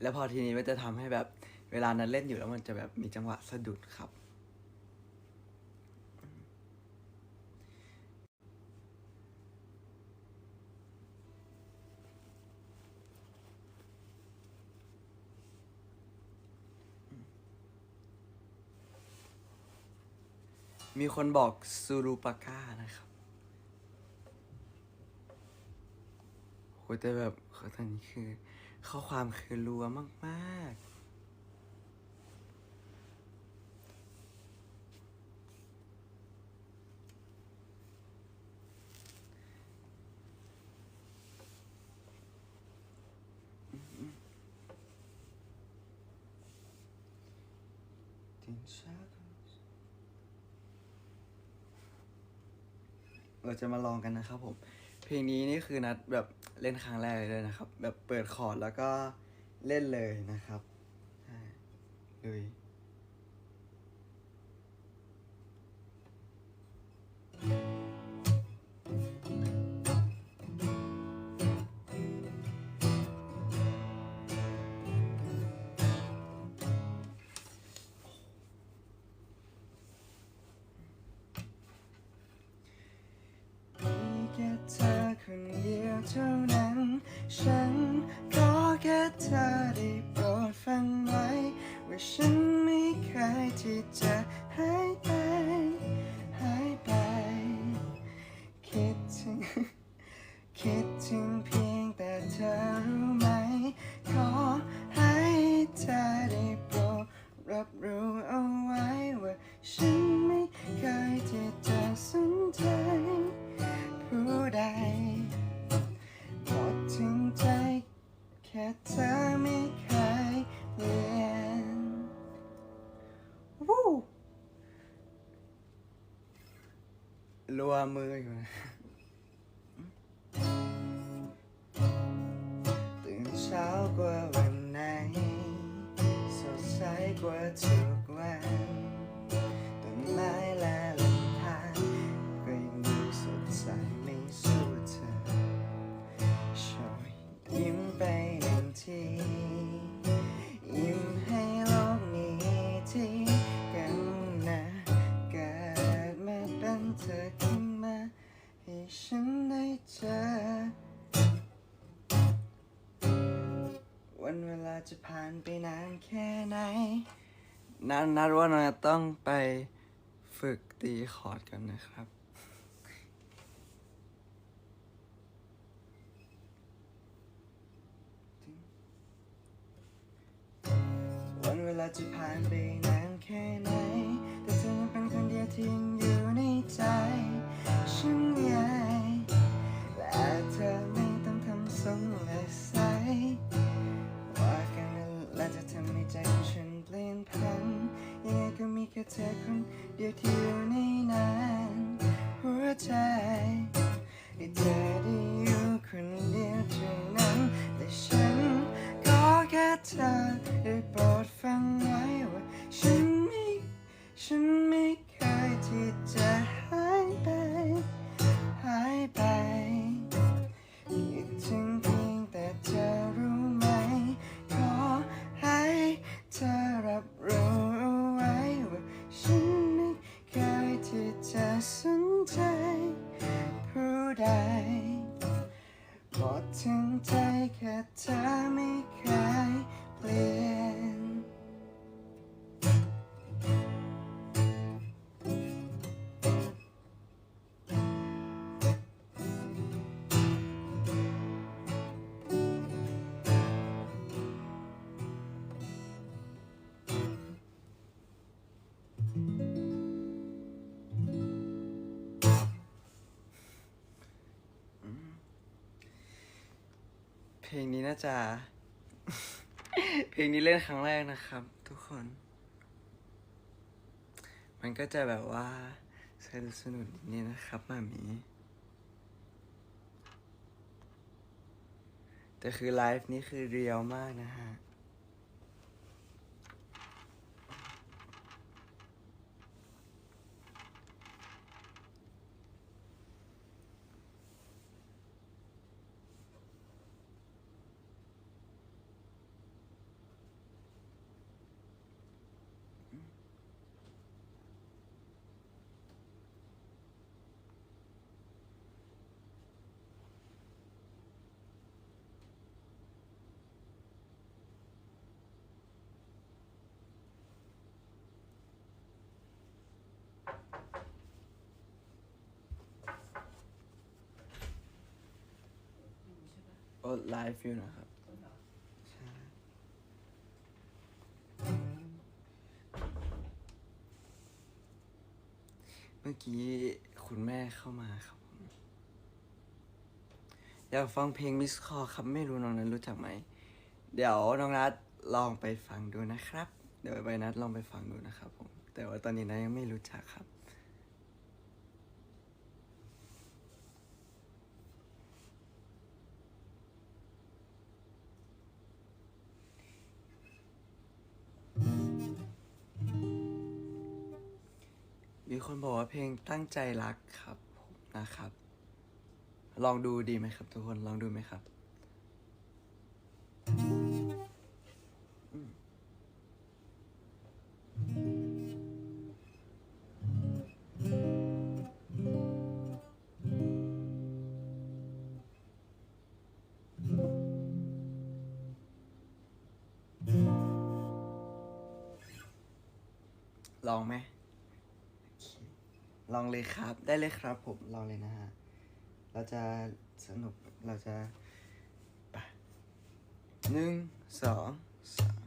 แล้วพอทีนี้มันจะทำให้แบบเวลานั้นเล่นอยู่แล้วมันจะแบบมีจังหวะสะดุดครับ มีคนบอกซูรูปาก้านะครับโหแต่แบบตอนนี้คือ ข้อความคือรัวมากๆตื่นเช้ากเราจะมาลองกันนะครับผม เพลงนี้นี่คือนัดแบบเล่นครั้งแรกเลยนะครับ แบบเปิดคอร์ดแล้วก็เล่นเลยนะครับใช่ลุย เท่านั้น ฉันก็แค่เธอ เช้ากว่าวันไหนสดใสกว่าทุก จะผ่านไปนานแค่ไหนนัดนัดว่าเราจะต้องไปฝึกตีคอร์ดกันนะครับ วันเวลาจะผ่านไปนานแค่ไหน แต่เธอเป็นคนเดียวที่ยังอยู่ในใจ แค่เธอคนเดียวที่อยู่ในนั้นหัวใจให้เธอได้อยู่คนเดียวเท่านั้นแต่ฉันก็แค่เธอได้โปรดฟังไว้ว่าฉันไม่ฉันไม่ เพลงนี้น่าจะ เพลงนี้เล่นครั้งแรกนะครับ ทุกคน มันก็จะแบบว่าสนุกสนุกนิดนี่นะครับมามี แต่คือไลฟ์นี้คือเรียวมากนะฮะ ก็ไลฟ์อยู่นะครับ เมื่อกี้คุณแม่เข้ามาครับ อยากฟังเพลงมิสคอครับ ไม่รู้น้องนัทรู้จักไหม เดี๋ยวน้องนัทลองไปฟังดูนะครับ เดี๋ยวใบนัทลองไปฟังดูนะครับผม แต่ว่าตอนนี้นัทยังไม่รู้จักครับ มีคนบอกว่าเพลงตั้งใจรักครับผมนะครับ ลองดูดีไหมครับ ทุกคนลองดูไหมครับลองไหม ลองเลยครับ ได้เลยครับผมลองเลยนะฮะ เราจะสนุก เราจะไปหนึ่งสองสาม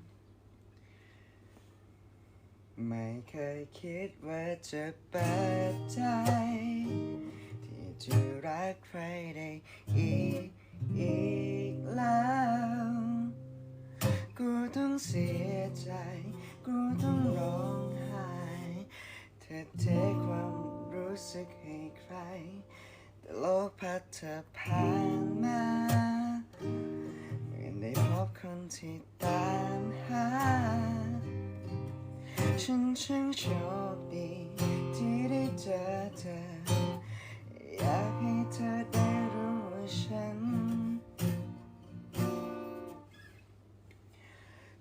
ไม่เคยคิดว่าจะเปิดใจ ที่จะรักใครได้อีกอีกแล้ว กูต้องเสียใจ กูต้องร้องไห้เธอเทความ รู้สึกให้ใคร แต่โลกพัดเธอผ่านมาไม่ได้พบคนที่ตามหา ฉันช่างโชคดี ที่ได้เจอเธอ อยากให้เธอได้รู้ว่าฉัน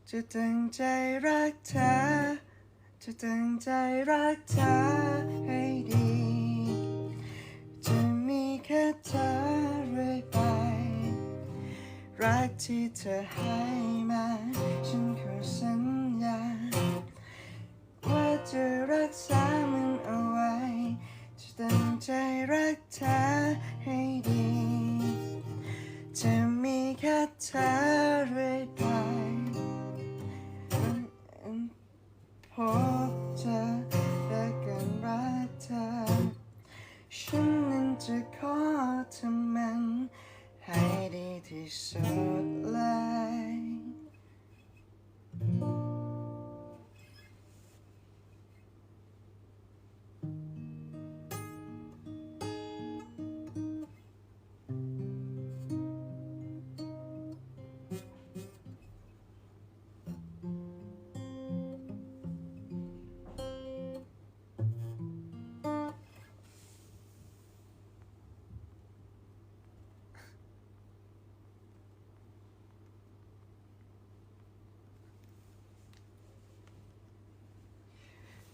จะตั้งใจรักเธอ จะตั้งใจรักเธอ รักที่เธอให้มา ฉันขอสัญญา ว่าจะรักษามันเอาไว้ จะตั้งใจรักเธอให้ดี จะมีแค่เธอ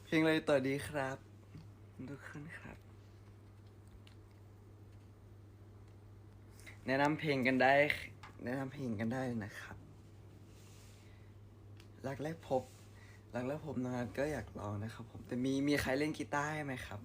เพลงเลยต่อดีครับ ทุกคนครับ แนะนำเพลงกันได้ แนะนำเพลงกันได้นะครับ รักแรกพบ รักแรกพบนะครับก็อยากลองนะครับ ผมแต่มีมีใครเล่นกีตาร์ไหมครับ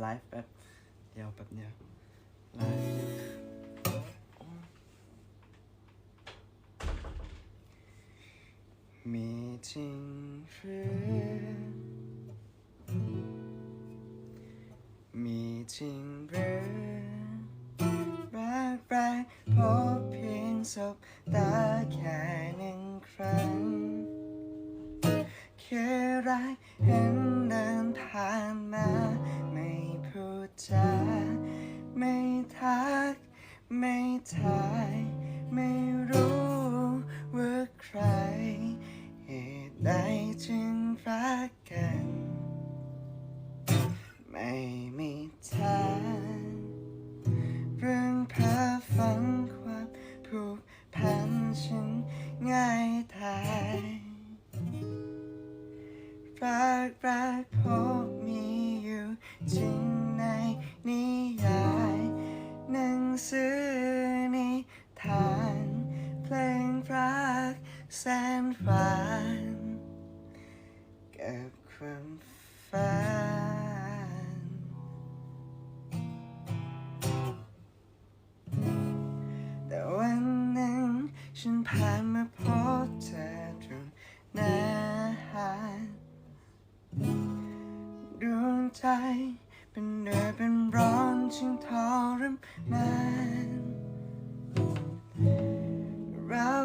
ไลฟ์แบบเดียวแบบเดียวไลฟ์มีจริงหรือมีจริงหรือรักแรกพบเพียงสบตาแค่หนึ่งครั้งแค่รักเห็นเดินผ่านมา ทาย ไม่รู้ว่าใคร เหตุใดจึงรักกัน ไม่มีทางเรื่องพ้อฝันความผูกพันฉันง่ายทายรักรักพบมีอ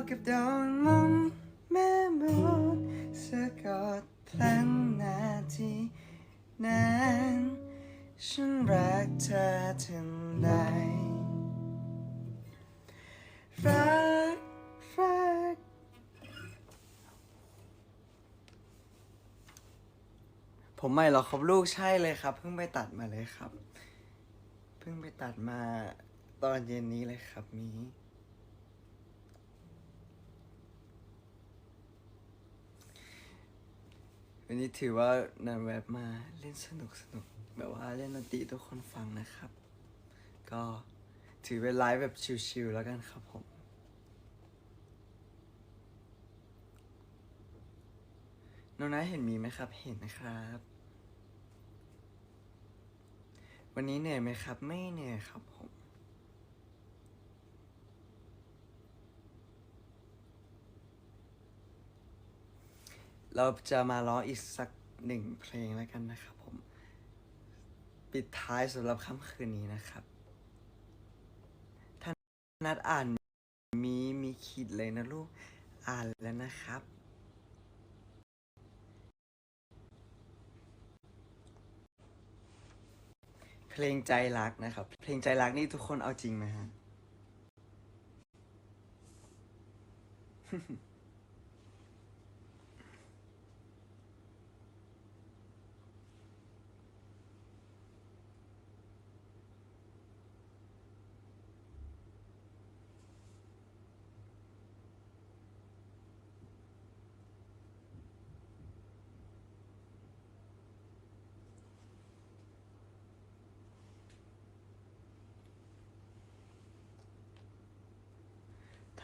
เราวกับโดนมุมแม่มดสะกดพลันนาทีนั้นฉันรักเธอถึงใดรักรักผมไม่หรอกครับลูกใช่เลยครับ เพิ่งไปตัดมาเลยครับ เพิ่งไปตัดมาตอนเย็นนี้เลยครับมี วันนี้ถือว่านันแวบมาเล่นสนุกสนุกแบบว่าเล่นดนตรีทุกคนฟังนะครับ ก็ถือเป็นไลฟ์แบบชิลๆแล้วกันครับผมน้องน้าเห็นมีไหมครับ เห็นนะครับ วันนี้เหนื่อยไหมครับ ไม่เหนื่อยครับผม เราจะมาร้องอีกสักหนึ่งเพลงแล้วกันนะครับผม ปิดท้ายสำหรับค่ำคืนนี้นะครับท่านนัดอ่านมีมีขีดเลยนะลูก อ่านแล้วนะครับ เพลงใจรักนะครับ เพลงใจรักนี่ทุกคนเอาจริงไหมฮะ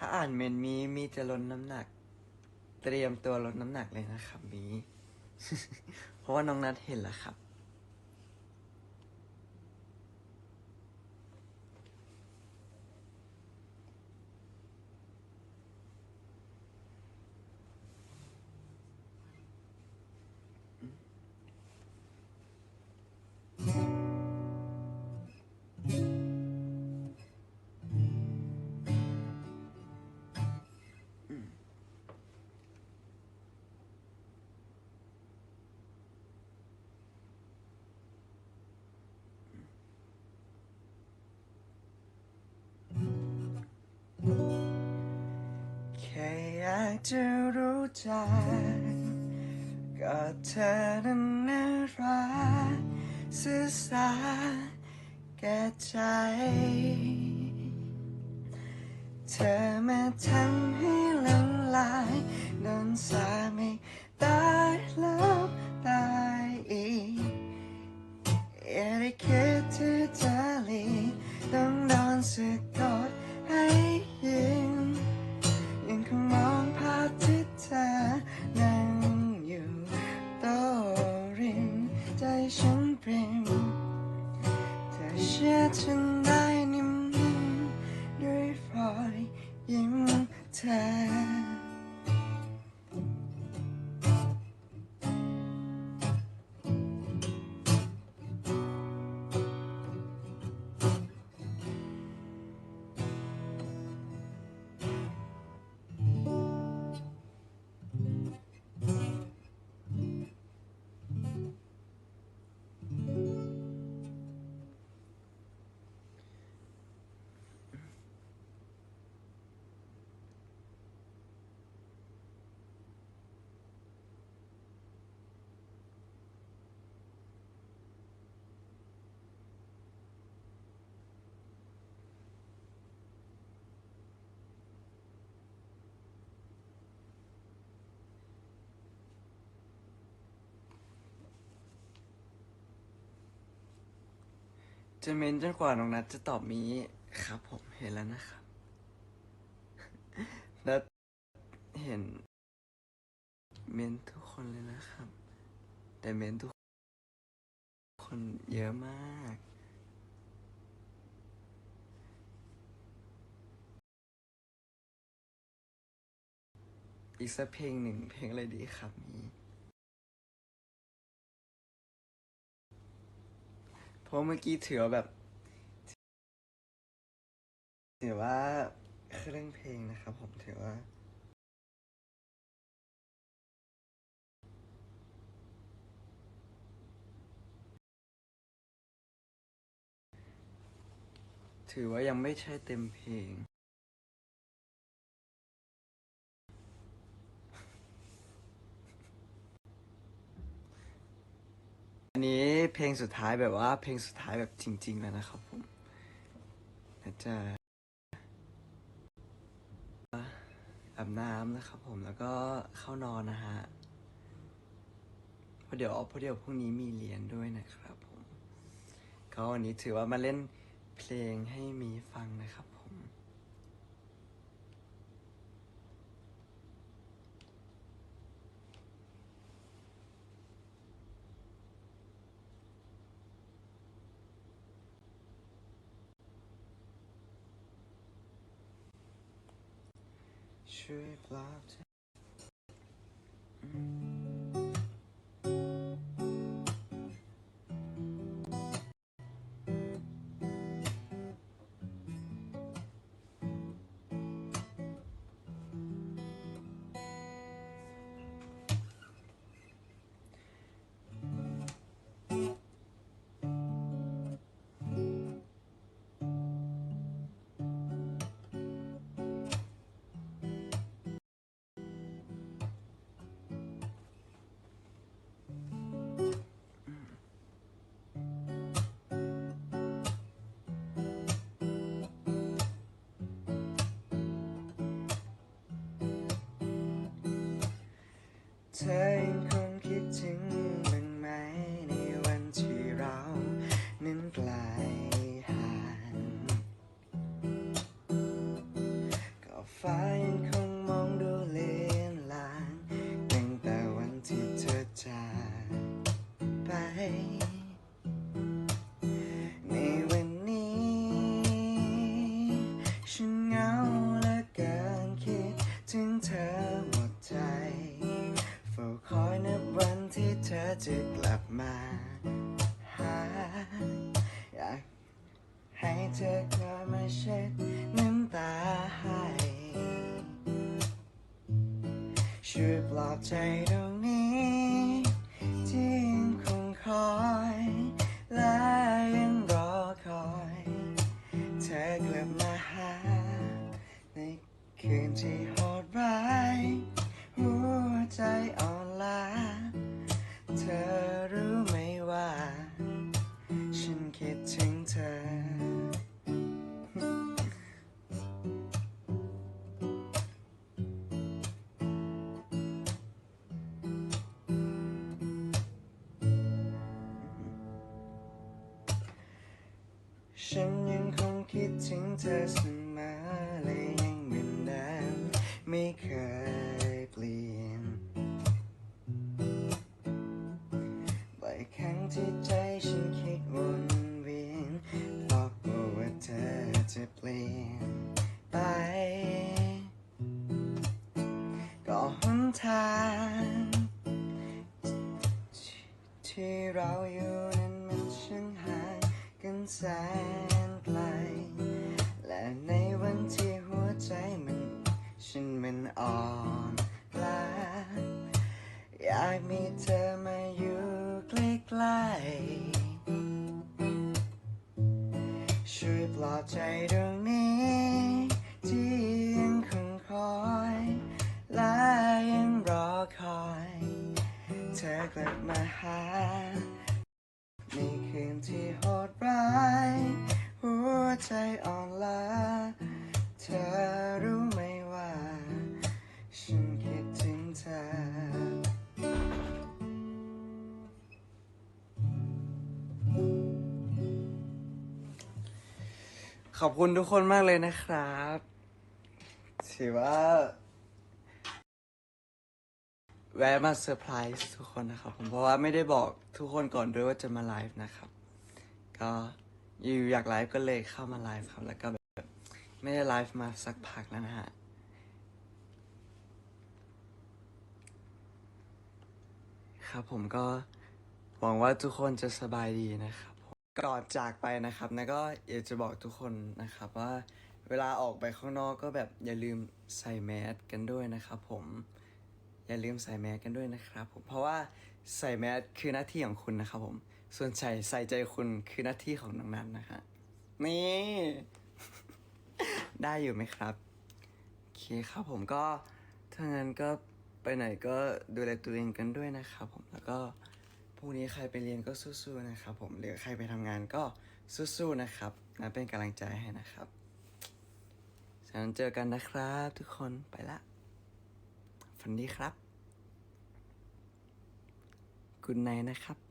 ถ้าอ่านเมนมีมีจะลดน้ำหนัก เตรียมตัวลดน้ำหนักเลยนะครับมี เพราะว่าน้องนัดเห็นแล้วครับากจะรู้จักก็เธอนั้นน่ารักสื่อสารแก่ใจ เธอมาทำให้ละลายโดนสาไม่ตายแล้วตายอีกอย่าได้คิดที่จะหลีต้องโดนสะก เจะเมนจนกว่าน้องนัทจะตอบมีครับผมเห็นแล้วนะครับแล้วเห็น เมนทุกคนเลยนะครับ แต่เมนทุกคนเยอะมากอีกสักเพลงหนึ่งเพลงอะไรดีครับมี เพราะเมื่อกี้ถือว่าแบบถือว่าเครื่องเพลงนะครับ ผมถือว่า ถือว่ายังไม่ใช่เต็มเพลง นนี้เพลงสุดท้ายแบบว่า เพลงสุดท้ายแบบจริง ๆ แล้วนะครับผมน่าจะอาบน้ำนะครับผมแล้วก็เข้านอนนะฮะเพราะเดี๋ยวเพราะเดี๋ยวพรุ่งนี้มีเรียนด้วยนะครับผมก็วันนี้ถือว่ามาเล่นเพลงให้มีฟังนะครับ ผมช่ เธอยังคงคิดถึง จะกลับมาหาอยากให้เธอกลับมาเช็ดน้ำตาให้ช่วยปลอบใจด้วย ฉันยังคงคิดถึงเธอเสมอและยังเหมือนเดิมไม่เคย ขอบคุณทุกคนมากเลยนะครับถือว่า แวะมาเซอร์ไพรส์ทุกคนนะครับผมเพราะว่าไม่ได้บอกทุกคนก่อนด้วยว่าจะมาไลฟ์นะครับ ก็อยู่อยากไลฟ์ก็เลยเข้ามาไลฟ์ครับ แล้วก็แบบไม่ได้ไลฟ์มาสักพักแล้วนะฮะครับผมก็หวังว่าทุกคนจะสบายดีนะครับ ก่อนจากไปนะครับนะก็อยากจะบอกทุกคนนะครับว่าเวลาออกไปข้างนอกก็แบบอย่าลืมใส่แมสกันด้วยนะครับผมอย่าลืมใส่แมสกันด้วยนะครับผมเพราะว่าใส่แมสคือหน้าที่ของคุณนะครับผมส่วนใส่ใส่ใจคุณคือหน้าที่ของน้องนันนะฮะนี่ ได้อยู่ไหมครับโอเคครับผมก็ถ้างั้นก็ไปไหนก็ดูแลตัวเองกันด้วยนะครับผมแล้วก็ พรุ่งนี้ใครไปเรียนก็สู้ๆนะครับผมหรือใครไปทำงานก็สู้ๆนะครับนะเป็นกำลังใจให้นะครับฉะนั้นเจอกันนะครับทุกคนไปละฝันดีครับ คุณนายนะครับ